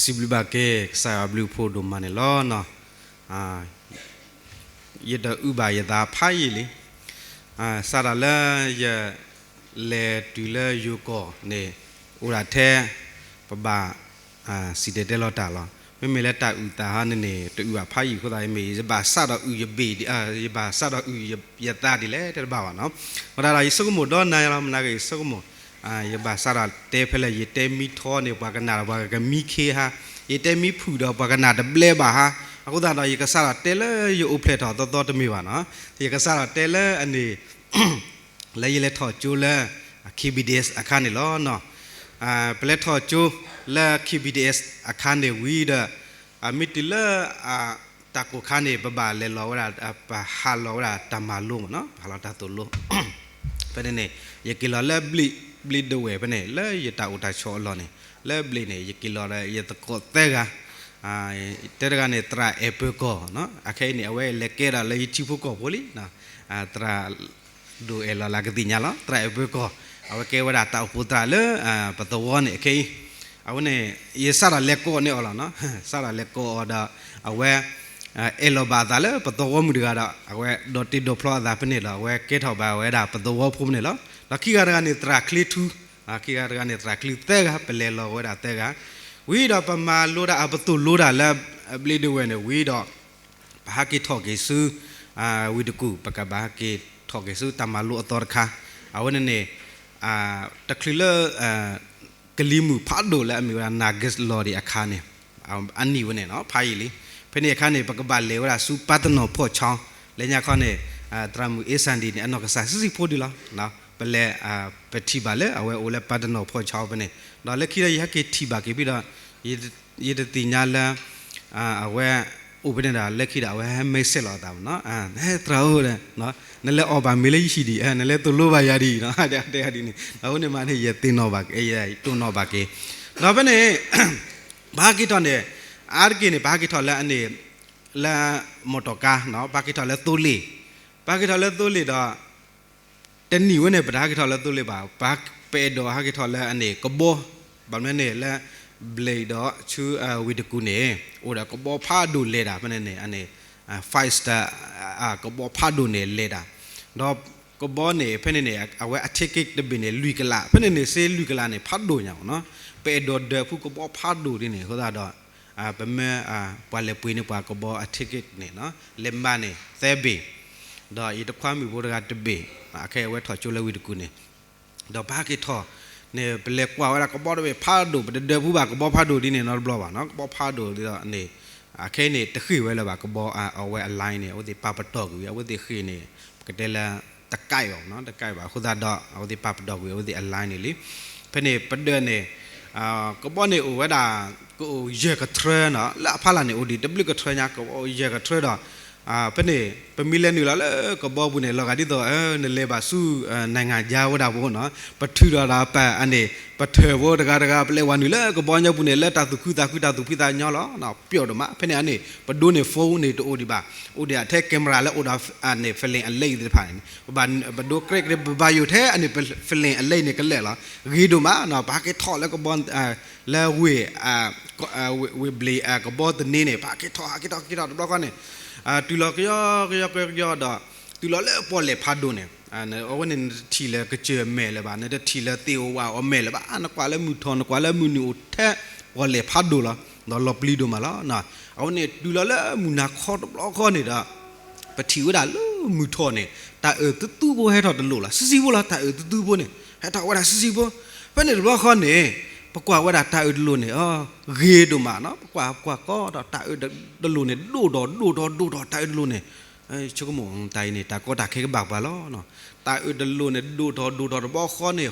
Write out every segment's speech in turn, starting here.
စီဘလဘကေဆာဘလူဖို့ဒိုမနေလောနော်အာယဒဥပါယတာဖိုင်လေအာဆာရလာယလေတူလေယုကောနေဥရာထဲပပအာစီတေတဲလောတာလောမေမေလက်တာဥတာဟာနေနေတူပါဖိုင်ခုတိုင်းမေရပါဆာတော့ဥယဘေဒီအာရပါဆာတော့ဥယတာဒီလေတဲ့ဘာဝနော်မဒါလာယစကုမိုဒေါ်နာယလာမနာကေစကုမို အာယဘာစရာတဲဖလဲယတဲမီထောနေဘာကနာဘာကမီခေဟာယတဲမီဖူတော့ဘာကနာဒဘလဲဘာဟာအခုဒါတော့ယကစရာတဲလဲယအိုဖလက်တော့တော်တော်တမီပါနော်ယကစရာတဲလဲအနေလဲယလဲထောကျိုးလဲ KBDS အခါနေလောနော်အာပလက်ထောကျိုးလဲ KBDS အခါနေဝီဒအမီတီလဲအာတကုခါနေဘဘာလဲလောဝရာဟာလောဝရာတမလုံးနော်ဘာလို့တတ်လို့ပနေနေယကီလာလက်ဘလီ ဘလီဒဝဲပနေလဲယတာဥတာချောလောနေလဲဘလီနေယကီလာရယတကောတဲကအာတဲရကနေတရာအပကောနော်အခဲနေအဝဲလက်ကဲတာလေချီဖို့ကောပိုလီနော်အာတရာဒူအလာလာကတိညာလားတရာအပကောအဝဲကဲဝဒတာပူတရာလေအာပတဝနေအခဲအဝနေယစရာလက်ကောနေအလားနော်စရာလက်ကောဒါအဝဲအဲလောဘာသာလေပတော်ဝမှုတွေကတော့အဝဲဒေါ်တီဒေါ်ဖလောသာပနေလောဝဲကဲထောက်ပါဝဲဒါပတော်ဝဖုံးနေလော လခိကရကနေတရာကလီတူအခီကရကနေတရာကလီတဲကပလေလောဝဲဒါတဲကဝီတော့ပမာလိုတာအပတူလိုတာလဲဘလီဒဝဲနေဝီတော့ဘာကိထောက်ကေဆူအာဝီတကူပကဘာကိထောက်ကေဆူတမလူအတော်ခါအဝနေနေအာတကလီလအာကလီမူဖတ်ဒိုလဲအမီရာနာဂစ်လော်ဒီအခါနေအန်နီဝနေနော်ဖိုင်လီဖနေခါနေပကပလေဝရာစူပတ်တနောဖော့ချောင်းလေညာခါနေအတရမူအေဆန်ဒီနေအနောက်ကစားစစ်ဖို့ဒီလားနော် ပလေအပတိပါလေအဝဲအိုလေပတ်တနောဖော့ချောင်းပနေတော့လက်ခိရရကေတီပါကေပြီးတော့ရေတတိညာလအဝဲဥပဒေတာလက်ခိတာဝဲမိတ်ဆက်လာတာနော်အာဟဲ့တရာဟုတ်တယ်နော်နလဲအော်ပါမေလေးရှိဒီအဲနလဲသူလိုပါရဒီနော်တဲ့တဲ့ဒီနေတော့နေမနေရတင်တော့ပါအေးရတွန်းတော့ပါကေတော့ဘယ်နေဘာကိတော့နေအာကိနေဘာကိထော်လဲအနေလာမော်တော်ကားနော်ဘာကိထော်လဲတိုးလေးဘာကိထော်လဲတိုးလေးတော့ တနီဝနဲ့ပဒါကိထော်လဲတိုးလေးပါဘာပေတော့ဟာကိထော်လဲအနေကဘောဘာမဲနေလဲဘလေတော့ချူဝီတကူနေအိုဒါကဘောဖာဒူလေတာမနေနေအနေ5 star အာကဘောဖာဒူနေလေတာတော့ကဘောနေဖနေနေအဝဲအထက်ကတဘင်းနေလူကလာဖနေနေဆေးလူကလာနေဖတ်ဒူညာနော်ပေတော့ဒဖူကဘောဖာဒူနေဟိုဒါတော့အာပမဲအာပွာလေပွေးနေပွာကဘောအထစ်ကစ်နေနော်လင်မနေသဲဘေ တော့ဤတခွားမီဘောကတဘေအခဲဝဲထော်ချိုလဝီတကူနေတော့ဘာကေထော်နေဘလက်ကွာဝဲကဘောတော့ဖာဒိုဘဒဘူးပါကဘောဖာဒိုဒီနေနော်ဘလောပါနော်ကဘောဖာဒိုဒီတော့အနေအခဲနေတခိဝဲလာပါကဘောအဝဲအလိုင်းနေဟိုဒီပပတော့ကူရဟိုဒီခိနေကတဲလာတကိုက်အောင်နော်တကိုက်ပါခုသာတော့ဟိုဒီပပတော့ကူဟိုဒီအလိုင်းနေလေဖနေပဒနေအာကဘောနေဝဲတာကိုရေကထရနော်လာဖလာနေအိုဒီတပလကထရညာကိုရေကထရတော့ အာပနေပမီလဲနေလာလေကဘောဘူးနေလောကတိတော့အဲနေလေပါစုနိုင်ငံဂျာဝတာဘောနော်ပထူရတာပတ်အနေပထေဘောတကာတကာပလဲဝနူလေကဘောညဘူးနေလက်တာသူခုတာခုတာသူဖိတာညောလောနော်ပြော့တော့မဖနေအနေပဒိုးနေဖုန်းနေတိုးဒီပါအိုဒီအထက်ကင်မရာလဲအိုဒါအနေဖလင်အလိတ်ဒီဖိုင်ဘာဘဒိုကရက်ဘာယူထဲအနေဖလင်အလိတ်နေကလဲလားဂီဒိုမနော်ဘာကေထော်လဲကဘောလဲဝေအာဝေဘလီအကဘောတနေနေဘာကေထော်ကေထော်ကေထော်တော့ကနေ အာတူလောကရကရကရတော့တူလောလဲပေါ်လေဖာဒိုနေအာအဝနေတီလဲကကြဲမဲလဲပါနေတတီလဲတေဝါအမဲလဲပါအနကွာလဲမူထော်နကွာလဲမူနူထဲပေါ်လေဖာဒိုလားတော့လောပလီဒိုမလားနော်အဝနေတူလောလဲမူနာခေါ်တော့ခေါ်နေတာပတိဝဒါလူမူထော်နေတာအတူတူဘဟဲတော့တလို့လားစီစီဘလားတာအတူတူဘနေဟဲ့တော့ဝဒါစီစီဘဘယ်နေလောခေါ်နေ ပကွာဝဒတာဥဒလိုနေအော်ဂေဒမနော်ပကွာကွာကောတော့တာဥဒလိုနေဒိုတော့ဒိုတော့ဒိုတော့တာဥဒလိုနေအဲချုကမုံတိုင်နေတာကောတာခေကဘပါလောနော်တာဥဒလိုနေဒိုတော့ဒိုတော့ဘောခေါနေ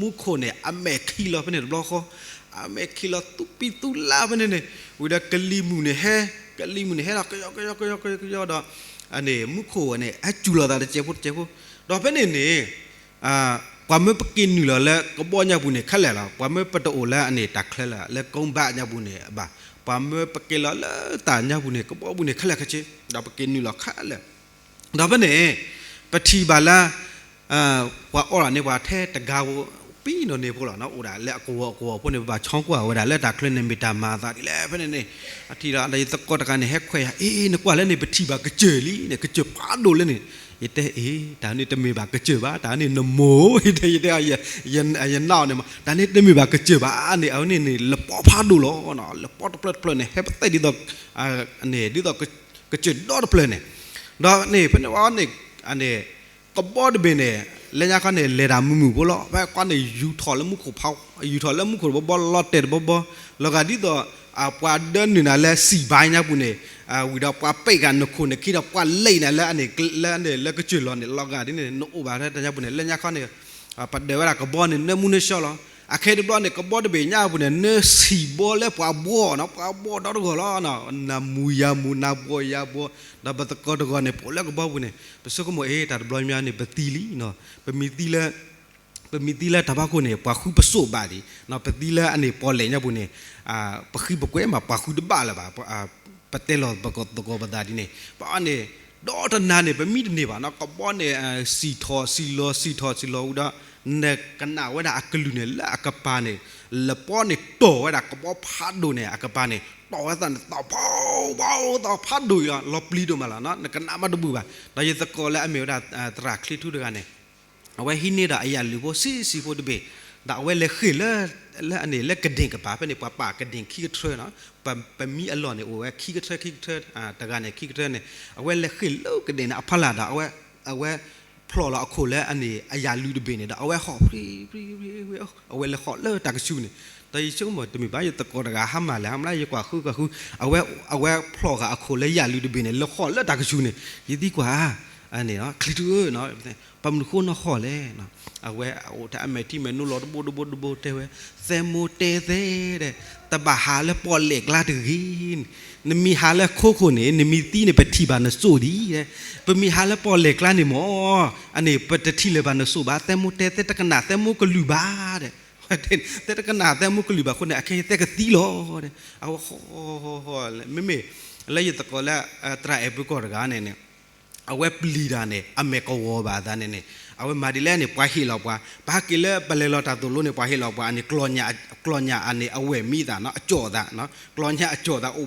မုခိုနေအမေခီလောပနေဘောခေါအမေခီလောတူပီတူလာပနေနေဝိဒကလီမူနေဟဲကလီမူနေဟဲကယောကယောကယောကယောတော့အနေမုခိုနေအကျူလာတာကျေဖို့ကျေဖို့တော့ဖနေနေအာ ကွာမပကင်းနူလာလဲကဘောညာဘူးနေခက်လဲလားကွာမပတိုလဲအနေတက်ခက်လဲလဲကုံဘညာဘူးနေဘာကွာမပကလာလဲတာညာဘူးနေကဘောဘူးနေခက်လဲခချေဒါပကင်းနူလာခက်လဲဒါဘနေပတိပါလာအာကွာအော်ရနေကွာထဲတကားပြီးနော်နေဖို့လားနော်ဥဒါလက်အကိုအကိုဖို့နေပါချောင်းကွာဝဒါလက်တာခလနေမီတာမာတာဒီလဲဖနေနေအတီရာလေတကောတကနေဟက်ခွဲအေးနကွာလဲနေပတိပါကကြလီနေကကြပါဒိုလဲနေ ရတဲ့အေးဒါနေတမေပါကကြပါဒါနေနမိုးရတဲ့ရတဲ့ရရရနောက်နေမှာဒါနေတမေပါကကြပါအနေအောင်နေနေလပေါ်ဖားဒိုလောနော်လပေါ်တပလက်ပလက်နေဟက်တဲ့ဒီတော့အနေဒီတော့ကကြတော့ပလက်နေတော့နေဖနေဝါနေအနေကဘောဒဘင်းနေလေညာကနေလေတာမှုမှုဘောလောဘဲကနေယူထော် လမှုကိုဖောက်ယူထော်လမှုကိုဘောလော့တက်ဘောဘောလောကဒီတော့အပွားဒန်နေလဲစီဘိုင်းညာပုနေအဝီတော့ပွားပိတ်ကနခုနေခိတော့ပွားလိမ့်နေလဲအနေလဲအနေလဲကချွလောနေလောကဒီနေနိုဘာတဲ့ညာပုနေလေညာခနေပတ်ဒေဝရကဘောနေနမှုနေရှောလောအခဲဒီဘလောနေကဘောတဘေညာပုနေနစီဘောလဲပွားဘောနော်ပွားဘောတော့ကောလောနော်နမူယာမူနာဘောယာဘောဒါဘတ်ကောတော့ကနေပိုလဲကဘောပုနေပစကမအေးတာဘလောမြာနေပတီလီနော်ပမီတီလဲပမီတီလဲတဘာကိုနေပွားခုပစို့ပါဒီနော်ပတီလဲအနေပေါ်လေညာပုနေအာပခိပကွဲမှာပွားခုတပါလာပါအာ ပတဲလောဘကောတကောပဒါဒီနေပါနေဒေါ်တနာနေပမိတနေပါနော်ကဘောနေစီထောစီလောစီထောစီလောဦးဒါနေကနာဝဒအကလူနေလာအကပါနေလပေါ်နေတော့ဝဒကဘောဖတ်ဒိုနေအကပါနေတော့ဝဒန်တော့ဘောဘောတော့ဖတ်ဒိုရလောပလီဒိုမလာနော်ကနာမဒဘူးပါဒါရတကောလဲအမေဝဒတရာခလီထူဒကနေအဝဲဟိနေတာအရာလူဘောစီစီဖို့တဘေဒါဝဲလေခိလဲ လဲအနေလက်ကဒင်ကပါပဲနေပပကဒင်ခိထရနော်ပပမီအလောနေဝဲခိကထခိကထအာတကနေခိကထနေအဝဲလက်ခိလောကဒင်အဖလာဒါအဝဲအဝဲဖလော်လာအခုလဲအနေအရာလူတပင်းနေတာအဝဲဟော့ဖရီ ဖရီဖရီအဝဲလက်ဟော့လဲတကရှူနေတည်ချုံမတမီပါရတကောတကဟမ်မလဲဟမ်လာရကွာခုကခုအဝဲအဝဲဖလော်ကအခုလဲရလူတပင်းနေလက်ဟော့လဲတကရှူနေရည်ဒီကွာအနေနော်ခလီတူနော်ပမ်ခုနော်ခေါ်လဲနော်အဝဲဟိုတအမေတီမနုလောတဘဒဘဒဘတဲဝဲသဲမိုတဲသေးတဲ့တဘဟာလဲပေါ်လက်လာတကြီးနမီဟာလဲခိုးခိုနေနမီတီနေပတိပါနဆိုဒီတဲ့ပမီဟာလဲပေါ်လက်ကလာနေမောအနေပတတိလေပါနဆိုပါသဲမိုတဲတဲ့တကနာသဲမိုကလူပါတဲ့တဲ့တကနာသဲမိုကလူပါခုနေအခေတဲ့ကတီလောတဲ့အဝဟောဟောဟောမေမေလဲရတကောလာတရာအဘကောရကနေနေ အဝဲပလီတာနဲ့အမေကောဝဘာသာနဲ့နဲ့အဝဲမာဒီလဲနဲ့ပွားဟီလောက်ပွားဘာကီလဲပလေလောတာတူလို့နဲ့ပွားဟီလောက်ပွားအနေကလောညာကလောညာအနေအဝဲမိတာနော်အကြော်တာနော်ကလောညာအကြော်တာအို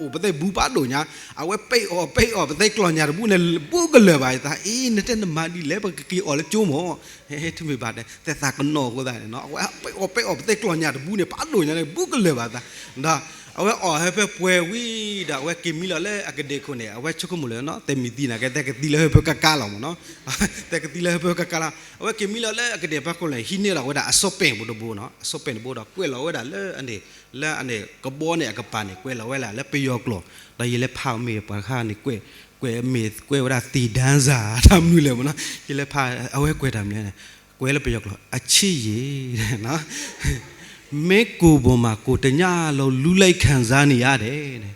အိုပတဲ့ဘူးပါလို့ညာအဝဲပိတ်အော်ပိတ်အော်ပတဲ့ကလောညာဘူးနဲ့ဘူးကလေပါတာအေးနေတဲ့မာဒီလဲပကီအော်လဲကျိုးမောဟဲဟဲထမီပါတယ်တဲ့သာကနောကိုတာနော်အဝဲပိတ်အော်ပိတ်အော်ပတဲ့ကလောညာဘူးနဲ့ပါလို့ညာဘူးကလေပါတာဒါ အဝဲအော်ဟဲဖဲပွဲဝီဒါအဝဲကီမီလာလဲအကဒေခုနေအဝဲချုပ်ကမလဲနော်တဲမီတီနာကတဲ့ကတီလဲဖဲကကာလောင်နော်တဲကတီလဲဖဲကကာလာအဝဲကီမီလာလဲအကဒေဘခုလဲဟိနေလာဝဲဒါအစောပင်ဘူးဘူးနော်အစောပင်ဘူးတော့ကွဲလာဝဲဒါလဲအနေလဲအနေကဘောနေကပါနေကွဲလာဝဲလာလဲပယောကလောဒါရလဲဖောက်မေပါခါနေကွဲကွဲမေကွဲဝဒါတီဒန်းစာทำလို့လဲမနော်ရလဲဖာအဝဲကွဲတာမလဲကွဲလဲပယောကလောအချစ်ရတဲ့နော် မဲကိုပေါ်မှာကိုတညလုံးလူလိုက်ခံစားနေရတယ်တဲ့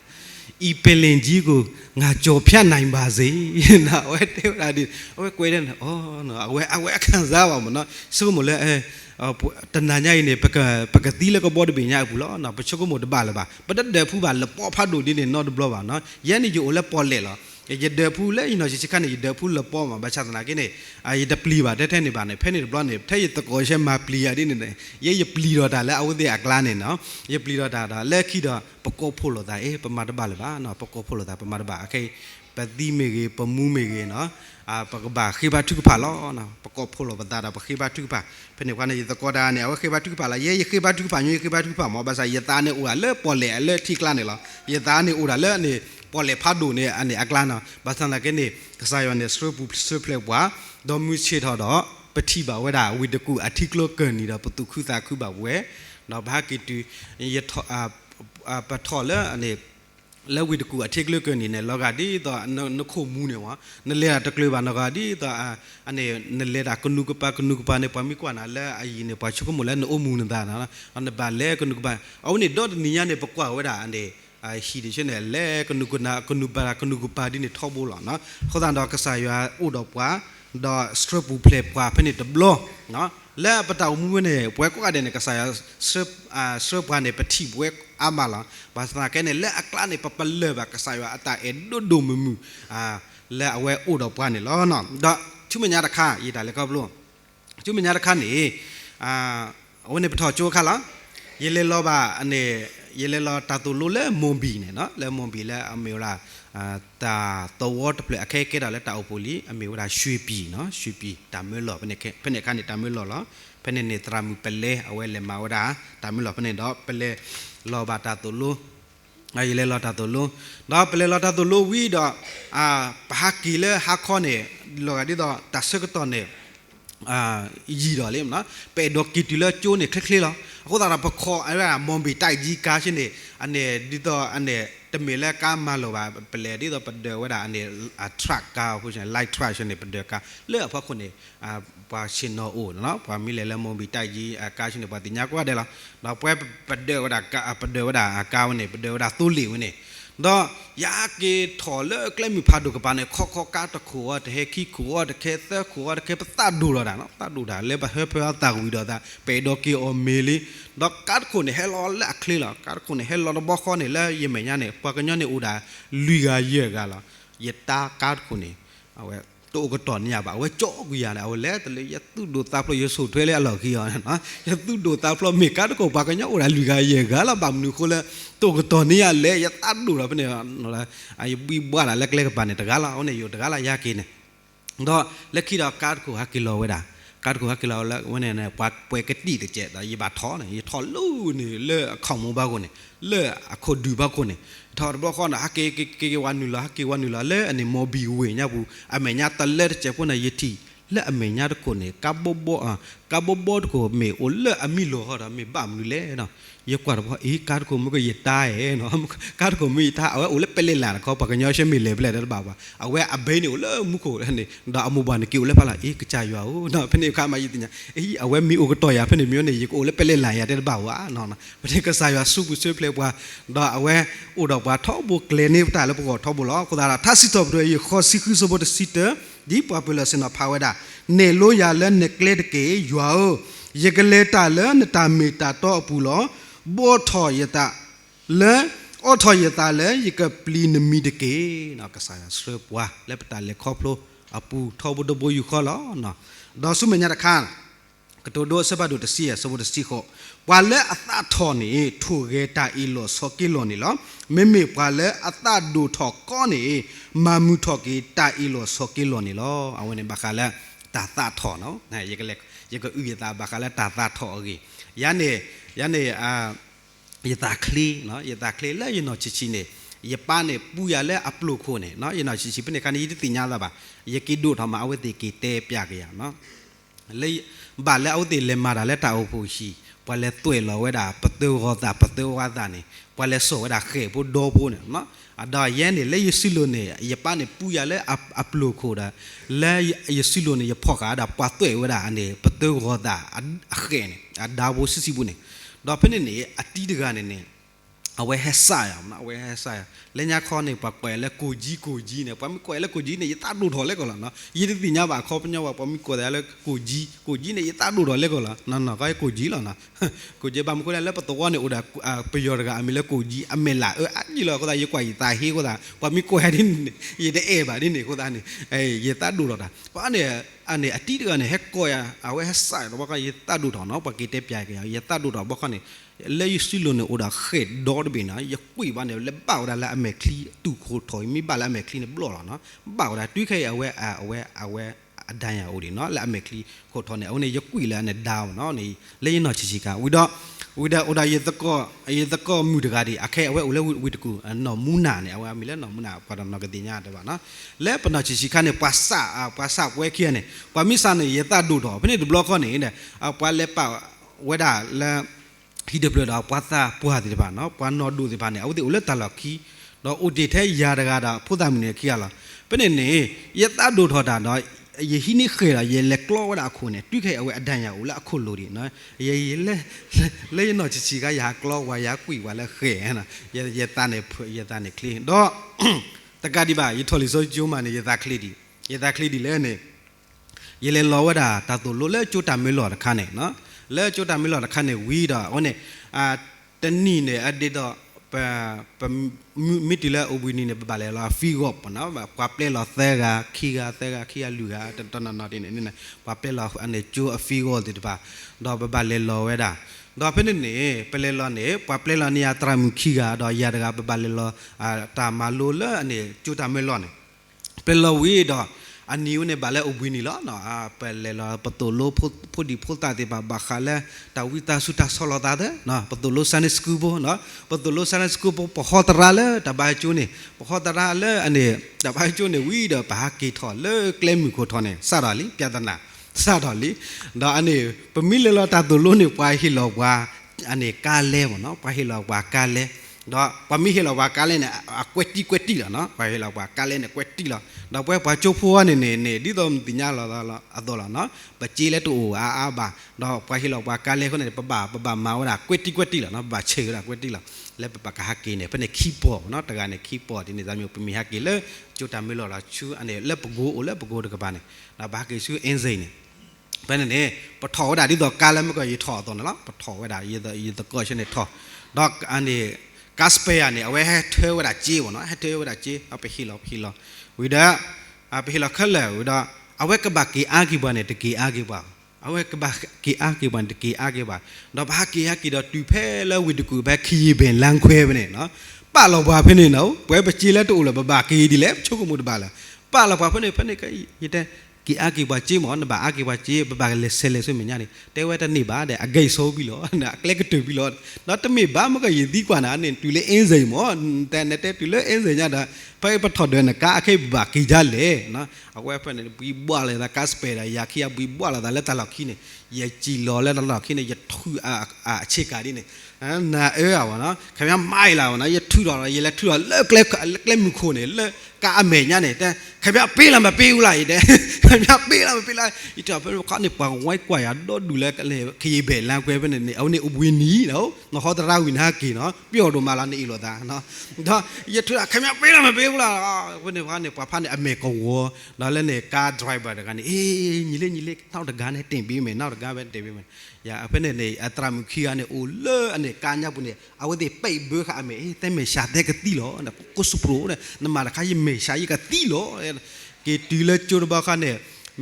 ဤပလင်ကြီးကိုငါကြော်ဖြတ်နိုင်ပါစေနော်ဝဲတေရာဒီဝဲကွေးတယ်နော်အော်နော်ဝဲအဝဲခံစားပါမနော်စုမလဲအဲတဏ္ဍာညိုင်နေပကပကတိလကဘောတပညာဘူးလောနော်ပချုပ်ကမတပါလပါပတတ်တယ်ဖူးပါလပေါ်ဖတ်လို့ဒီနေနော်ဘလောပါနော်ယန်နီဂျိုလဲပေါ်လေလော ရဒဖူလဲနော်ချစ်ခနဲ့ရဒဖူလပေါ်မှာဘာချသနာကိနေအာရဒပလီပါတဲ့တဲ့နေပါနေဖဲနေဘလောနေထဲရတကောရှဲမှာပလီရဒီနေရရပလီတော့ဒါလဲအဝသေးအကလာနေနော်ရပလီတော့ဒါဒါလက်ခိတော့ပကောဖို့လို့ဒါအေးပမာတပါလေပါနော်ပကောဖို့လို့ဒါပမာတပါအခေပတိမေကေပမူမေကေနော်အာပကဘာခိဘတုကပါလောနော်ပကောဖို့လို့ပဒါဒါပခိဘတုကပါဖဲနေကနေရတကောဒါနေအဝခိဘတုကပါလာရရခိဘတုက ပါညခိဘတုကပါမောဘာစာရသားနေဦးလဲပေါ်လေလဲထိကလာနေလားရသားနေဦးဒါလဲနေပေါ်လေဖတ်ဒိုနေအနေအကလာနာဘာသနာကနေကစားရနေစရပူစရပလက်ဘွာဒေါ်မြူချေထော်တော့ပတိပါဝဲတာဝီတကူအထီကလကန်နီတော့ပတုခုသာခုပါဝဲနော်ဘာကီတူရထောအာပထော်လဲအနေလဲဝီတကူအထီကလကန်နီနဲ့လောကဒီတော့နခုမူနေဝါနလဲတကလပါနကဒီတော့အနေနလဲတာကနုကပါကနုကပါနေပမီကွာနာလဲအယီနေပါချုကမလဲနိုမူနေတာနာအနဘာလဲကနုကပါအဝနေတော့နီညာနေပကွာဝဲတာအနေ အာရှိတယ်ရှင်နဲ့လဲကနုကနာကနုပါကနုကပါဒီနေထောဖို့လားနော်ခေါ်တဲ့တော့ကစားရွာဥတော့ပွားတော့ strip ဘူး play ပွားဖနေတဘလနော်လဲပတောင်မှုနေပွဲကွာတဲ့ကစားရွာ strip အာ strip ပွားနေပတိပွဲအမလာဘာစနာကဲနေလဲအကလာနေပပလဲပါကစားရွာအတာအဒိုဒိုမမှုအာလဲအဝဲဥတော့ပွားနေလောနော်တော့ချုမညာတခါရေးတာလေကောဘလို့ချုမညာတခါနေအာဝနေပထောချိုခါလာယေလေလောပါအနေ ယေလေလောတာတူလိုလေမွန်ဘီနေနော်လေမွန်ဘီလေအမေရာအာတာတော်ဝတ်ပလက်အခဲကဲတာလေတာအပူလီအမေရာရွှေပြီနော်ရွှေပြီတာမဲလောဖနေခဲဖနေခါနေတာမဲလောလောဖနေနေတရာမူပလေအဝဲလေမာဝဒါတာမဲလောဖနေတော့ပလေလောပါတာတူလို ai le la ta to lo da ple la ta to lo wi da a pa ki le ha kho ne lo ga di da ta se ko to ne a yi da le na pe do ki ti le cho ne khle khle la ko da pa kho ai ra mon bi tai ji ka shin ne ane di to ane တမေလဲကာမလောပါပလေဒီတော့ပဒေဝဒအနေအထရက်ကာဟိုရှင် light track ရှင်နေပဒေကာလဲအဖခုနေအာပါရှင်နောအိုနော်ပါမီလဲလဲမုံဘီတိုက်ကြီးအကာရှင်နေပါတင်ညာကွာတယ်လားတော့ပွဲပဒေဝဒကာပဒေဝဒအကာဝနေပဒေဝဒသူလီဝနေ တော့ယာကေထော်လဲကလမီဖာဒုကပါနေခော့ခော့ကာတခုဝတ်ဟေခိခုဝတ်ခေသခုဝတ်ခေပတဒူရတာနော်တဒူတာလဲပါဟေဖာတာဝီတော့တာပေဒိုကီအိုမီလီတော့ကတ်ခုနေဟဲလောလက်ခလီလာကတ်ခုနေဟဲလောတော့ဘခေါနေလဲယမေညာနေပကညနေဥဒါလူကရဲကလာယတာကတ်ခုနေအဝဲ တိုကတော်ညပါဝဲကြော့ကူရလာဝဲလဲတလေယသူဒိုတာဖလိုယဆုထွဲလဲအလော်ခီရနော်ယသူဒိုတာဖလိုမေကတ်ကိုပကညဥဒါလူကရဲကလာဘာမနုခိုလဲတိုကတော်ညလဲယတတ်ဒူရပနေနော်လားအယဘီဘွာလာလက်ကလက်ကပါနေတကားလာအောင်နေယတကားလာရကိနေတော့လက်ခီတော့ကတ်ကိုဟာကီလိုဝဲတာ ကာကိုကလာလာဝနေနေပွားပွဲကတိတကျဒါရပါထောနေရထောလူနေလေခေါမဘာကိုနေလေအခုဒူဘာကိုနေထောဘခေါနာကေကေကေဝနူလာကေဝနူလာလေအနေမောဘီဝေညဘူးအမေညာတလက်ကျပွနာယတီ လက်အမေညာတကိုနေကဘောဘောကဘောဘောကိုမေအိုလက်အမီလောဟောတာမေဘာမလူလေနော်ရကွာတော့အေးကာကိုမကရတာရဲ့နော်ကာကိုမိသားအဝဲအိုလက်ပလက်လာခေါပကညောရှမီလေပလက်တယ်ဘာဘာအဝဲအဘိနေအိုလက်မှုကိုနေဒါအမှုဘာနေကိအိုလက်ဖလာအေးကကြရွာဦးနော်ဖနေခါမယတိညာအေးအဝဲမီအိုကတော့ရဖနေမျိုးနေရကိုအိုလက်ပလက်လာရတဲ့ဘာဝါနော်နော်မတေကဆာရွာစုပဆွေပလက်ဘွာဒါအဝဲအိုတော့ဘာထောဘကလနေတာလည်းပေါ့ထောဘလောကိုဒါထစီတော့ဘရခေါ်စီခုစဘတ်စီတ ဒီ population of power ဒါနေလို့ရလဲနေကလက်တကေရွာရကလေတာလဲနတာမီတာတော့အပူလောဘောထော်ယတာလဲအော်ထော်ယတာလဲရကပလီနမီတကေနော်ကဆာယဆွေပွားလဲပတာလဲခေါပလိုအပူထောဘဒဘယူခေါ်လောနော်တော့ဆုမညာတခါ ကတိုဒိုဆဘဒိုတစီယဆဘဒစီခေါပွာလဲအသထော်နေထိုရဲတာအီလောဆောကီလောနေလောမေမေပွာလဲအသဒိုထော်ကောနေမာမူထော်ကေတာအီလောဆောကီလောနေလောအဝင်ဘခါလဲတာသထော်နော်နိုင်ရကလက်ရကဥယတာဘခါလဲတာသထော်အေယနေ့ယနေ့အာယတာခလီနော်ယတာခလီလဲယနော်ချီချီနေယပနေပူရလဲအပလုခိုနေနော်ယနော်ချီချီပနေခဏယတိတင်ညာလာပါယကိဒုထမအဝတိကေတဲပြကြရနော်လေ ဘာလဲအဝတိလေမာတာလဲတာအဖို့ရှိပွာလဲတွေ့လောဝဲတာပတူဟောတာပတူဝါတာနေပွာလဲဆောဝဲတာခေဖို့ဒေါ်ဖို့နေနော်အဒါယန်နေလေယစီလိုနေယပနေပူရလဲအပလုခိုတာလဲယစီလိုနေယဖော့ကားတာပွာတွေ့ဝဲတာအနေပတူဟောတာအခေနေအဒါဘိုစစ်စီဘူးနေတော့ဖနေနေအတီးတကနေနေ အဝဲဟက်ဆာရမအဝဲဟက်ဆာရလဲညာခေါနေပကွယ်လဲကိုကြီးကိုကြီးနေပမကွယ်လဲကိုကြီးနေရတာဒူထော်လဲကောလားနော်ရည်တိညာပါခေါပညာပါပမကွယ်လဲကိုကြီးကိုကြီးနေရတာဒူထော်လဲကောလားနော်နော်ကဲကိုကြီးလားနော်ကိုကြီးပမကွယ်လဲပတော့နေဥဒါပယောရကအမီလဲကိုကြီးအမေလာအအကြီးလောကောတာရကွာရတာဟေးကောတာပမကွယ် din ရတဲ့အေပါ din နေကောတာနေအေးရတာဒူတော့တာပါနေအနေအတိတကနေဟက်ကောရအဝဲဟက်ဆိုင်တော့ကရတတ်ဒူတော့နော်ပကေတက်ပြကြရရတတ်ဒူတော့ဘခနေ လေယစီလိုနေအိုဒါခေဒေါ်ဘီနာရကွေပါနေလေပေါဒါလာအမေကလီတူခိုထော်မိပါလာအမေကလီနေဘလော်လာနော်ပေါဒါတွေးခဲအဝဲအဝဲအဝဲအဒိုင်ရအိုဒီနော်လာအမေကလီခိုထော်နေအုံးနေရကွေလာနေဒေါင်းနော်နေလေရင်တော့ချီချီကဝီတော့ဝိဒါဝိဒါယေတကောယေတကောမြူတကာဒီအခဲအဝဲဦးလဲဝိတကူနော်မူနာနေအဝဲမီလဲနော်မူနာပါတော့နော်ကတိညာတယ်ပါနော်လဲပနာချီချီခါနေပါဆာပါဆာဝဲခီနေပါမီဆာနေယေတဒုတော့ဘယ်နေဒီဘလော့ခေါနေနေအပွားလဲပါဝဲဒါလဲ ဟီဒဘလတော့ပွားသာပွားတယ်ပါနော်ပွားနော်ဒုဒီပါနေအဝတိဦးလဲတလခီတော့ဥတီထဲရာတကာတာဖုသမီနေခီရလားဘယ်နေနေယေတဒုထောတာတော့ယေဟိနိခေရာယေလက်ကလောဝဒအခုနဲ့တွေ့ခဲ့အဝဲအဒံရဦးလားအခုလို့ဒီနော်ယေယေလဲလဲနော်ချီချီကယာကလောဝါယာကွီဝါလဲခဲနော်ယေယေတန်နေယေတန်နေကလင်းတော့တကတိပါယေထော်လီဆိုကျိုးမနေယေတာကလီဒီယေတာကလီဒီလဲနေယေလဲလောဝဒတာတူလို့လဲကျိုးတမဲလော်တခါနဲ့နော် လဲကျိုးတမဲလော်တခါနဲ့ဝီတော့ဟောနေအာတနီနဲ့အဒစ်တော့ပပပမီတီလာအဘွေနီနေပပါလေလာဖီဂောပနော်ကွာပလေလာသဲကခီကသဲကခီကလူကတတနနတင်နေနေကွာပလေလာအနေကျိုအဖီဂောတိတပါတော့ပပါလေလောဝဲတာတော့ဖနေနေပလေလာနေပွာပလေလာနေအတရမခီကတော့ရတကပပါလေလာအာတာမလိုလအနေကျိုတာမဲလောနေပလေလာဝီတော့ အနီဦးနေဘာလဲအဘွေနီလောနော်အပလေလာပတိုလိုဖုဖုဒီဖုတာတေပါဘာခလဲတာဝီတာဆူတာဆောလတာတဲ့နော်ပတိုလိုဆန်စကူဘောနော်ပတိုလိုဆန်စကူဘောပဟောတရာလဲတဘိုင်ကျိုးနေပဟောတရာလဲအနေတဘိုင်ကျိုးနေဝီတော့ဘာကေထော်လဲကလဲမီကိုထော်နေစတာလီပြဒနာစတာလီတော့အနေပမီလေလာတာတိုလိုနေပွားဟီလောကွာအနေကားလဲပေါ့နော်ပွားဟီလောကွာကားလဲ တော့ပမီဟီလောကွာကားလဲနေအကွက်တီကွက်တီလားနော်ပွားဟီလောကွာကားလဲနေကွက်တီလားတော့ပွဲပွားချိုးဖိုးကနေနေနေဒီတော့ပညာလာလာအတော်လားနော်ပကြေးလဲတူအာအာပါတော့ပွားဟီလောကွာကားလဲခုနေပပပပမာဝတာကွက်တီကွက်တီလားနော်ပချေလားကွက်တီလားလဲပပကဟာကေနေဖနေခီပေါ်နော်တကနေခီပေါ်ဒီနေသားမျိုးပမီဟာကေလဲချိုတာမေလောလာချူအနေလဲပကိုအိုလဲပကိုတကပါနေတော့ဘာကေဆူအင်းစိနေဘယ်နဲ့ပထောဒါဒီတော့ကားလဲမကရထောတော့နော်ပထောဝဲဒါရတဲ့ရတဲ့ကောရှင်နေထောတော့အနေ ကတ်စပေယာနေအဝဲဟဲထဲဝဒါကြေးပေါ့နော်ဟဲထဲဝဒါကြေးအပဟီလောဟီလောဝိဒါအပဟီလောခလဲဝိဒါအဝဲကဘကေအာဂီဘာနေတကေအာဂီဘာအဝဲကဘကေအာဂီဘာတကေအာဂီဘာတော့ဘာကေအာဂီတော့တူဖဲလဲဝိတကူဘခီဘင်လန်ခွဲပဲနေနော်ပလောဘာဖနေနော်ပွဲပကြေးလဲတူလဲဘဘကေဒီလဲချုပ်ကမှုတပါလားပလောဘာဖနေဖနေကရတဲ့ ကီအာကီဘာချေမောနဘာအာကီဘာချေဘဘာလေဆဲလေဆွေမညာနေတဲဝဲတနေပါတဲ့အဂိတ်ဆိုးပြီးလို့နာကလက်ကတူပြီးလို့တော့တမေဘာမကရည်ဒီကွာနာနေတူလေအင်းစိန်မောတဲနေတဲ့တူလေအင်းစိန်ညတာ ဖိုင်ပထော်တဲ့နကအခိဘာကီကြလေနော်အဝဲဖက်နေပြီးဘွာလေဒါကတ်စပေရာယာခီယာပြီးဘွာလာဒါလက်တလောက်ခီနေရကြည်လော်လက်တလောက်ခီနေရထူအာအခြေကာဒီနေနာအဲရပါနော်ခင်ဗျမိုက်လာပါနော်ရထူတော်ရလက်ထူတော်လက်ကလက်ကလက်မှုခိုနေလက်ကအမေညနေတဲ့ခင်ဗျပေးလာမပေးဘူးလားရတဲ့ခင်ဗျပေးလာမပေးလားဤတော့ဘယ်ကနေပန်ဝိုက်ကွာရတော့ဒူလက်ကလေခရီးပဲလမ်းကွဲပဲနေအောင်းနေအဝင်းနီးနော်နော်ဟောတရာဝင်းဟာကီနော်ပျော်တော့မလားနေလို့သားနော်တော့ရထူခင်ဗျပေးလာမပေးဘူးလားဘယ်နေဘာနေပဖာနေအမေကောဝနော်လည်းနေကားဒရိုက်ဘာတကနေအေးညီလေးညီလေးနောက်တကားနဲ့တင်ပေးမယ်နောက်တကားပဲတင်ပေးမယ်ရအဖက်နဲ့နေအတရာမခီကနေအိုလေအနေကာညပုန်နေအဝဒေပိတ်ဘခအမေတဲမေရှာတဲ့ကတိလောကိုစပရိုနဲ့နမလာခါယမေရှာယကတိလောကေတီလေချိုဘခနဲ့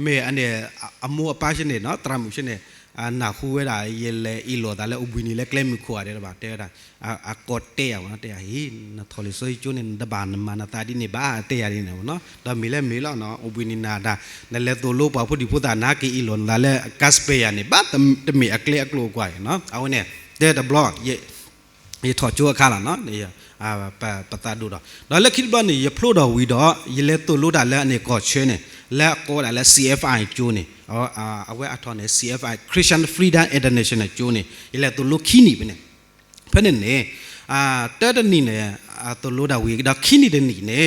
မေအနေအမောပါရှင်နေနော်တရာမရှင်နေ အနာခူဝဲတာရေလေအီလိုဒါလေအဘွီနီလေကလမ်ခွာတယ်ဗျတဲတာအကော့တဲရဝနတဲဟီနထော်လီဆိုချိုနေဒဘာနမနာတာဒီနေဘာတဲရနေနော်ဒါမီလေမီလောနော်အဘွီနီနာဒါနလေတိုလိုပါဖို့ဒီဖို့တာနာကီအီလွန်ဒါလေကတ်စပေယာနေဘာတမီ အကလေအကလိုကွာနော်အဝနေတဲတဘလော့ယေယေထော်ချိုအခါလာနော်နေအာပပတာဒူတော့ဒါလက်ခိဘန်နေရဖလို့တော့ဝီတော့ရလေတိုလိုတာလဲအနေကော့ချဲနေလက်ကောတာလဲ CFI ကျိုးနေအော်အဝဲအထော်နေ CFI Christian Freedom International ကျိုးနေရလေတိုလိုခီနီပဲနေဖက်နေနေအာတက်တနီနေအာတိုလိုတာဝီဒါခီနီတဲ့နီနေ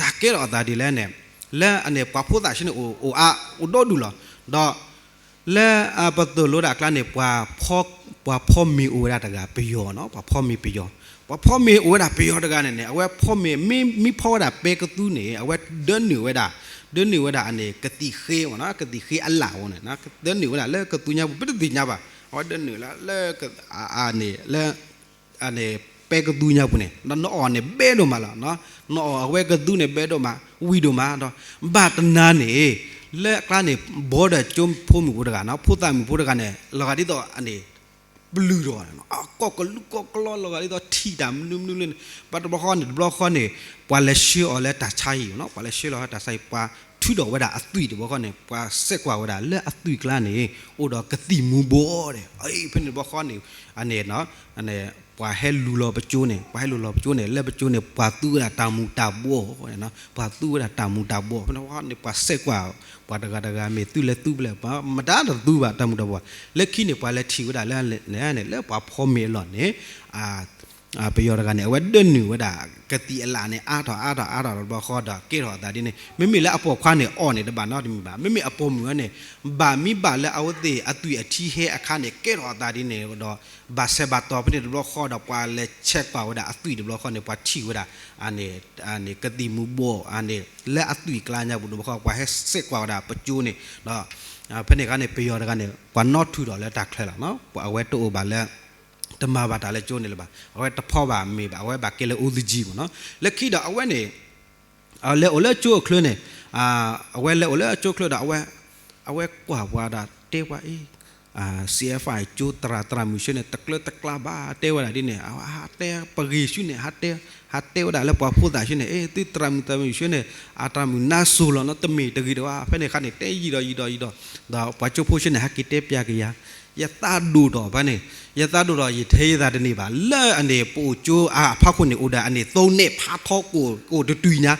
တာကဲတော့ဒါဒီလဲနေလဲအနေပဖို့တာရှင်အိုအိုအာအိုဒိုဒူလာတော့လဲအပတိုလိုတာကလနေပွာဖောပွာဖောမီအိုရတာကပယောနော်ပွာဖောမီပ ယောပွာဖောမီအိုရတာပယောတကနေနေအဝဲဖောမီမီမီဖောတာပေကတူးနေအဝဲဒန်နေဝဲတာဒန်နေဝဲတာအနေကတိခေဝနော်ကတိခေအလာဝနေနော်ဒန်နေဝဲတာလဲကတူညာပတတိညာပါဟောဒန်နေလာလဲအာနေလဲအနေပဲကတူညာပုနေနော်နော်နေဘဲတော့မလားနော်နော်အဝဲကတူနေဘဲတော့မဝီတော့မတော့ဘာတနာနေလက်ကလာနေဘောဒကျုံဖို့မှုတကနော်ဖို့တမှုဖို့တကနဲ့လကတိတော့အနေ ဘလူတော့နော်အကောကလူကောကလောလကတိတော့ထီတာမနုမနုလပတ်ဘခေါနေဘလခေါနေပွာလက်ရှိအော်လက်တာချိုင်နော်ပွာလက်ရှိလောတာဆိုင်ပွာထူတော့ဝဒါအသွိတဘောခေါနေပွာဆက်ကွာဝဒါလက်အသွိကလာနေအိုတော့ကတိမူဘောတဲ့အေးဖင်ဘခေါနေအနေနော်အနေ ပွာဟဲလူလောပကျိုးနေပွာဟဲလူလောပကျိုးနေလက်ပကျိုးနေပွာသူရတာမူတာဘောနော်ပွာသူရတာမူတာဘောဖင်ဘောနေပွာဆက်ကွာပွာတကတကမေသူလက်သူပလက်ပါမတားတော့သူပါတမှုတော့လက်ခိနေပွာလက်ထီဝဒါလက်နဲ့နဲ့လက်ပွာဖောမေလောနေအာ အပယောရကနေဝဒနုဝဒကတိအလာနဲ့အာတော်အာတော်အာတော်ဘောခေါ်တာကေတော်တာဒီနေမိမိလက်အပေါ်ခွားနေအော်နေတပါနော်ဒီမိပါမိမိအပေါ်မြွနဲ့ဘာမိပါလက်အဝတေအတူအထီဟဲအခါနေကေတော်တာဒီနေတော့ဘာဆေဘတ်တော်ပြတဲ့ဘောခေါ်တော့ပွာလက်ချက်ပါဝဒအတူဒီဘောခေါ်နေပွာထီဝဒအာနေအာနေကတိမူဘောအာနေလက်အတူကလာညာဘူးဘောခေါ်ပွာဟဲစစ်ကွာဝဒပကျိုးနေတော့ဖက်နေကနေပယောရကနေကွာ not to တော့လက်တာခလဲလာနော်ပွာအဝဲတိုးဘာလက် တမဘာတာလဲကျိုးနေလပါအဝဲတဖောပါမေပါအဝဲပါကဲလေဦးကြီးပေါ့နော်လက်ခိတော့အဝဲနေအလဲအလဲကျိုးခလွနေအာအဝဲလဲအလဲကျိုးခလွတာအဝဲအဝဲကွာဘွာတာတေဝါအေးအာ CFI ကျိုးတရာတရာမြရှင်တကလတကလာဘာတေဝါဒီနေအာဟာတေပဂီရှင်နေဟာတေဟာတေဝါလဲပွားဖို့တာရှင်နေအေးတိတရာမြတမြရှင်နေအာတရာမြနာဆူလောနော်တမီတဂီတော့ဖဲနေခါနေတေကြီးတော့ကြီးတော့ကြီးတော့ဒါပွားချိုဖို့ရှင်နေဟာကီတေပြကရ ယတာဒူတော့ဘာနေယတာဒူတော့ယထေးတာတနေပါလဲအနေပိုကျိုးအာဖောက်ခွနေဥဒါအနေသုံးနေဖာထောကိုကိုတူညာ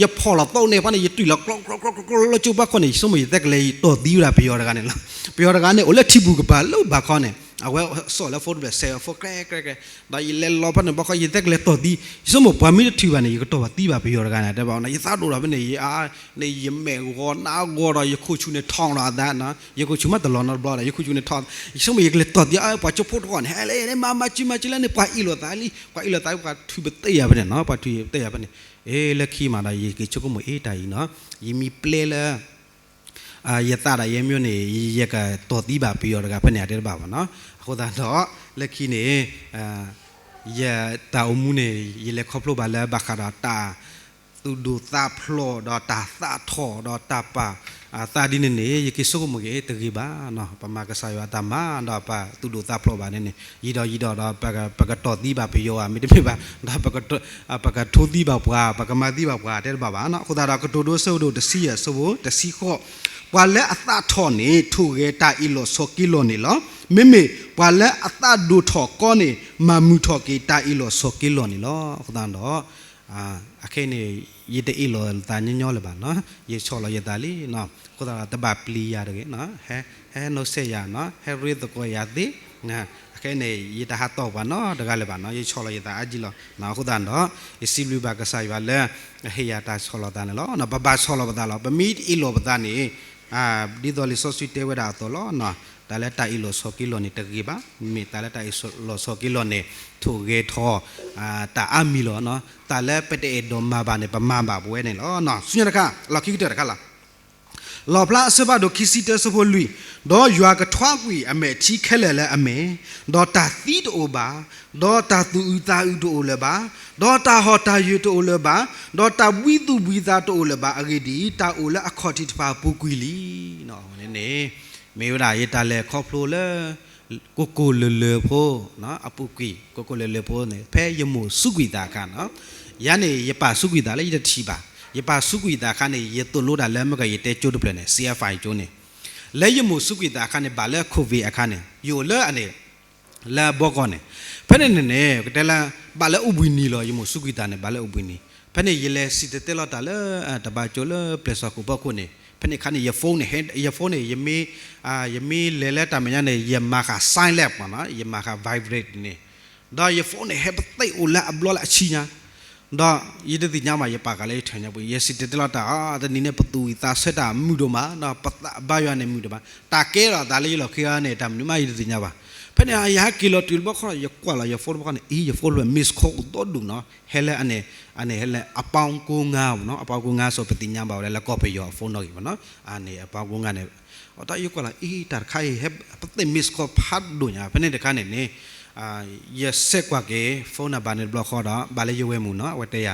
ယဖော်လာသုံးနေဘာနေယတူလာကလောကလောကလောချိုဘခွနေစမယတက်ကလေးတော့ဒီရာပြောရကနေလားပြောရကနေအိုလက်တီဘူးကပါလို့ဘာခေါနေ အဝဲဆော်လာဖို့ပဲဆယ်ဖို့ကဲကဲကဲဒါယလဲလောပနေဘခယတက်လေတော့ဒီစမဘာမီတီပါနေကတော့တီးပါပြောရကနေတဲ့ပေါ့နော်ယသတို့တော့ဘယ်နေအာနေယမဲကောနာကောတော့ယခုချူနေထောင်းလာတဲ့နော်ယခုချူမတလောနော်ဘလောယခုချူနေထောင်းစမယကလေတော့ဒီအပါချဖို့တော့ဟဲလေနေမမချီမချီလဲနေပါအီလိုတာလီပါအီလိုတာကထူဘတေးရပါနဲ့နော်ပါထူတေးရပါနဲ့အေးလက်ခီမာလာယေကေချုပ်မအေးတိုင်နော်ယမီပလေလာအာယတရရဲမျိုးနေရက်ကတော်တီးပါပြီးတော့ကဖက်နေတယ်ပါပါနော် အခုသာတော့လက်ခီနေအာယတာအမှုနေရလက်ခေါပလိုပါလာဘခရာတာသူဒူတာဖလောဒတာသာထောဒတာပါအာတာဒီနေနေယကိဆုကမကေတကြီးပါနော်ပမာကဆာယောတမတော့ပါသူဒူတာဖလောပါနေနေရီတော်ရီတော်တော့ပကပကတော်တီးပါပြီးရောမိတမေပါဒါပကပကထိုးတီးပါပွားပကမတီးပါပွားတဲ့ပါပါနော်ခုသာတော့ကတိုတိုဆုပ်တို့တစီရဆိုဖို့တစီခော့ ဘွာလက်အသထော်နေထုရဲတာအီလိုဆိုကီလိုနေလောမေမေဘွာလက်အသဒူထော်ကောနေမမူထော်ကေတာအီလိုဆိုကီလိုနေလောခဒန်တော့အာအခဲနေရတဲ့အီလိုတာညညောလေပါနော်ရေချော်လရတာလီနော်ခဒန်တဘပလီရတယ်နော်ဟဲဟဲနိုဆေရနော်ဟဲရီတကိုရသည်နော်အခဲနေရတဟာတော့ပါနော်တကလည်းပါနော်ရေချော်လရတာအကြီးလောနော်ခဒန်တော့အစီလူဘကဆိုင်ပါလဲဟေယတာချော်လတာနော်နော်ဘဘချော်လပတာလောပမီအီလိုပတာနေ ah di doli so si te weda to lo no tale ta i lo so ki lo ni te gi ba mi tale ta i lo so ki lo ne thu ge tho ah ta a mi lo no tale pe te do ma ba ne pa ma ba bwe ne lo no su nya ka lo ki te ka la လောပလာ စဘဒိုခီစီတစဖိုလူဒေါ်ယွာကထွားကွီအမေချီခဲလဲလဲအမေဒေါ်တာသီတိုဘာဒေါ်တာသူဥတာဥတိုလဲပါဒေါ်တာဟောတာယူတိုလဲပါဒေါ်တာဝီသူဝီသာတိုလဲပါအဂေဒီတာအိုလဲအခေါ်တီတပါပူကွီလီနော်နည်းနည်းမေဝရာရတာလဲခေါဖလိုလဲကိုကိုလလဖိုနော်အပူကွီကိုကိုလလဖိုနေဖဲယမိုစုကွီတာကနော်ယနေ့ရပါစုကွီတာလဲရတီပါ ယပါစုကွီတာခနဲ့ရတုလို့တာလဲမကရတဲ့ကျိုးတပလနဲ့ CFI ကျိုးနေလဲယမှုစုကွီတာခနဲ့ဘာလဲခိုဗီအခနဲ့ယိုလဲအနေလာဘောကောနေဖဲနေနေတဲလာဘာလဲဥပဝီနီလောယမှုစုကွီတာနဲ့ဘာလဲဥပဝီနီဖဲနေရလဲစီတဲလောတာလဲတဘာကျိုးလဲပလက်ဆာကိုဘောကိုနေဖဲနေခနဲ့ရဖုန်းနဲ့ဟန်ရဖုန်းနဲ့ယမေအာယမေလဲလဲတာမညာနဲ့ယမာခ sign lab ပါနော်ယမာခ vibrate နေဒါယဖုန်းနဲ့ဟဲပသိအိုလာအဘလောလာအချီညာ တော့ရတဲ့ညမှာရပါကလေးထန်ရဘူးရစီတတလာတာအာတနီနဲ့ပတူတာဆက်တာမှုတော့မှာတော့ပဘရွာနဲ့မှုတော့မှာတာကဲတော့ဒါလေးလောခေရနဲ့တမ်နမရတဲ့ညပါဖနေအယာကီလိုတူဘခရရကွာလာရဖော်ဘကနေအီရဖော်လမစ်ခေါတော့ဒုနော်ဟဲလဲအနေအနေဟဲလဲအပေါင်းကိုငါနော်အပေါင်းကိုငါဆိုပတိညာပါလဲလက်ကော့ဖေရောဖုန်းတော့ကြီးပါနော်အနေအပေါင်းကိုငါနဲ့အတော့ရကွာလာအီတာခိုင်ဟဲပတိမစ်ခေါဖတ်ဒုညာဖနေတခါနဲ့နေ အာရဆက်ကွာကေဖုန်းနံပါတ်နဲ့ဘလော့ခေါ်တော့ဘာလဲရွေးမှုနော်ဝတ်တရ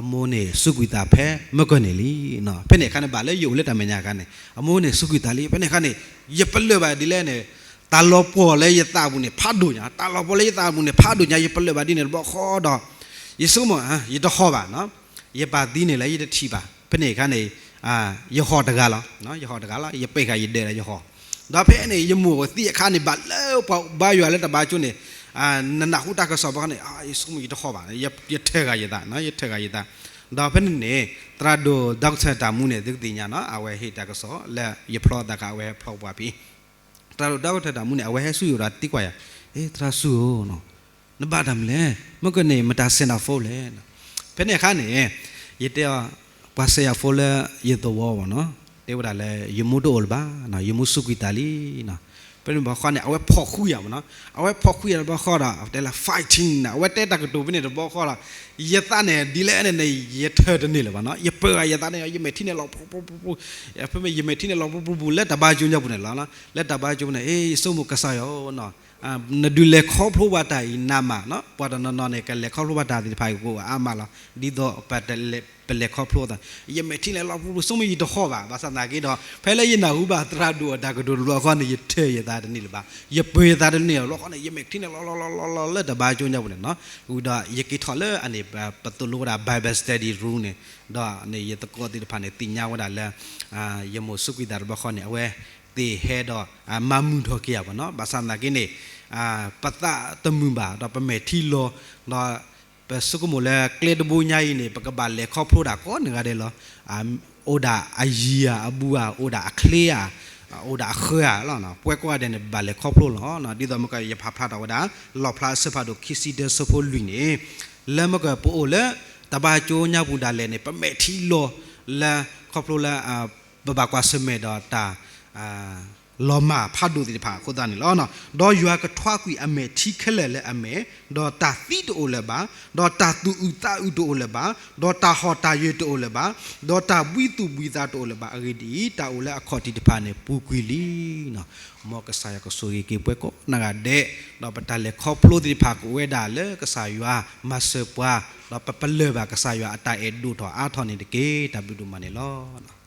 အမိုးနေစုကွီတာဖဲမကနေလီနော်ဖဲနေခါနေဘာလဲယုံလက်တမညာခါနေအမိုးနေစုကွီတာလီဖဲနေခါနေရပလပါဒီလဲနေတာလောပေါ်လဲရတာဘူးနေဖတ်ဒုညာတာလောပေါ်လဲရတာဘူးနေဖတ်ဒုညာရပလပါဒီနေဘောခေါ်တော့ယေဆုမဟာရတော့ဟောပါနော်ရပါဒီနေလဲရတတိပါဖဲနေခါနေအာရဟောတကားလားနော်ရဟောတကားလားရပိတ်ခါရတဲ့ရဟော ဒါဖဲနေယမှုကိုတိအခါနေဘာလဲဘာရွာလဲတဘာကျွနေအာနနခုတာကဆောဘကနေအာယေဆုမီတခေါ်ပါလေရရထဲကရတာနော်ရထဲကရတာဒါဖဲနေတရာဒိုဒေါက်တာတာမှုနေဒုတိညာနော်အဝဲဟိတာကဆောလက်ရဖလောတာကဝဲဖလောပါပြီတရာဒိုဒေါက်တာတာမှုနေအဝဲဟဲဆူရတာတိကွာရအေးတရာဆူနော်နဘာဒမ်လေမကနေမတာစင်တာဖိုးလေဖဲနေခါနေရတဲ့ပါဆေယဖိုးလေရတော့ဝါနော် దేవుడా లే యముడు ఓల్బా నా యము సుకితాలి నా เป็นบอกข้อเนี่ยเอาไว้พอคุยอ่ะมันเนาะเอาไว้พอคุยอ่ะบอกข้อละแต่ละ fighting นะเอาไว้แต่ตะกตูเนี่ยบอกข้อละยะตาเนี่ยดีแล้วเนี่ยในยะเธอเนี่ยแหละวะเนาะยะเปอยะตาเนี่ยยะเมที่เนี่ยเราปุ๊บปุ๊บปุ๊บยะเปยะเมที่เนี่ยเราปุ๊บปุ๊บแล้วตะบาจุนจับเนี่ยล่ะล่ะแล้วตะบาจุนเนี่ยเอ้ยสมุกกษัยอ๋อเนาะ နဒူလေခေါဖလိုဝတာဤနာမနော်ပေါ်တနော်နော်နေကလေခေါဖလိုဝတာဒီဖိုင်ကိုအာမလာဒီတော့ပတ်တလေပလေခေါဖလိုတာယမေတီလေလောက်ဘူးစုံမီတော့ခေါ်ပါဘာသာနာကေတော့ဖဲလေယနာဟုပါတရာဒူဒါကဒူလောခေါနေရထဲရတာတနိလပါယပေတာတနိလောခေါနေယမေတီလေလောလောလောလောလက်တဘာကျုံညဘူးလေနော်ဟူဒါယကိထော်လေအနေပတူလိုတာဘိုင်ဘယ်စတဒီရူးနေတော့နေယတကောတိတဖာနေတင်ညာဝဒါလဲအာယမိုစုကိတာဘခေါနေအဝဲ တေဟဲတော့မမှုတော့ကြရပါနော်ဘာသာနာကိနေအာပတတမှုပါတော့ပမေထီလောတော့ပစုကမလဲကလေတဘူညာယီနေပကဘာလေခေါဖလိုတာကောနေရတယ်လောအာအိုဒါအယီယာအဘူအာအိုဒါအခလေယာအိုဒါခရလောနော်ပွဲကွာတဲ့ဘာလေခေါဖလိုလောနော်ဒီတော့မကရဖဖတာဝဒါလောဖလာစဖာဒိုခီစီဒဆဖိုလူနေလမကပိုလေတဘာချိုညာဘူးဒါလဲနေပမေထီလောလာခေါဖလိုလာအာဘဘကွာစမေတော့တာ အာလောမဖတ်ဒူဒီဖာခုဒန်လောနော်ဒေါ်ယူကထွားကွီအမေထီခလဲလဲအမေဒေါ်တာသီတိုလဲပါဒေါ်တာတူဥတာဥတိုလဲပါဒေါ်တာဟောတာယေတိုလဲပါဒေါ်တာဘွီတူဘွီတာတိုလဲပါအဂီဒီတာအိုလဲအခေါ်တီတဖာနေပူကွီလီနော်မောကဆာယကဆိုရီကေပွဲကိုနဂါတဲ့တော့ပတလဲခေါပလိုဒီဖာကိုဝဲဒါလဲကဆာယွာမဆပွားတော့ပပလဲပါကဆာယွာအတိုင်အဒူတော့အာထော်နေတကေတဘလူဒူမနေလောနော်